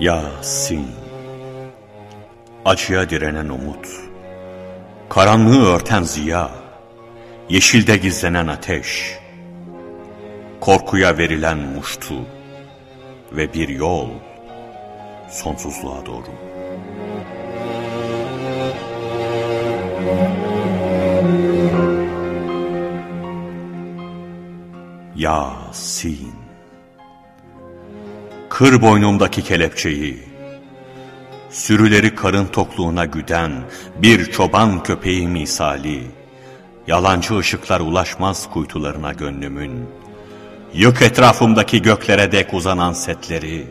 Yasin. Acıya direnen umut Karanlığı örten ziya Yeşilde gizlenen ateş Korkuya verilen muştu Ve bir yol Sonsuzluğa doğru. Yasin Kır boynumdaki kelepçeyi, sürüleri karın tokluğuna güden bir çoban köpeği misali, yalancı ışıklar ulaşmaz kuytularına gönlümün, yık etrafımdaki göklere dek uzanan setleri,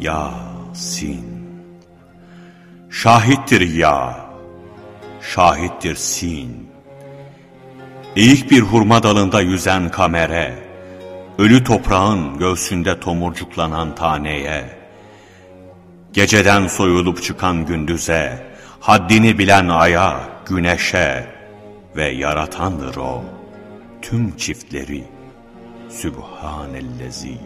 Yasin. Şahittir ya şahittir sin. Eğik bir hurma dalında yüzen kamere, ölü toprağın göğsünde tomurcuklanan taneye, geceden soyulup çıkan gündüze, haddini bilen aya, güneşe ve yaratandır o, tüm çiftleri, Sübhanellezi.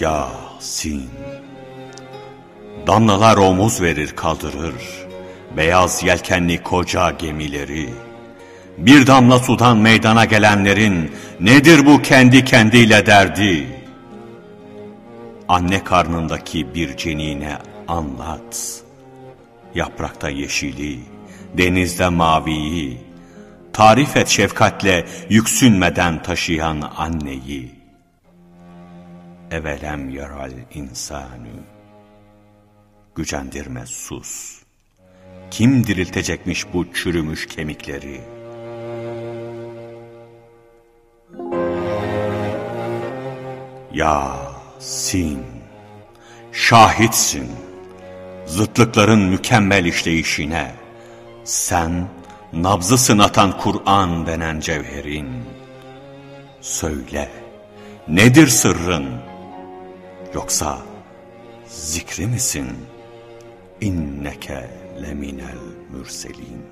Yasin. Damlalar omuz verir kaldırır. Beyaz yelkenli koca gemileri. Bir damla sudan meydana gelenlerin Nedir bu kendi kendiyle derdi? Anne karnındaki bir cenine anlat. Yaprakta yeşili Denizde maviyi. Tarif et şefkatle yüksünmeden taşıyan anneyi Evelem yaral insanü. Gücendirme sus. Kim diriltecekmiş bu çürümüş kemikleri? Ya sin, şahitsin. Zıtlıkların mükemmel işleyişine. Sen nabzı sınatan Kur'an denen cevherin. Söyle, nedir sırrın? Yoksa zikri misin? İnneke leminel mürselin.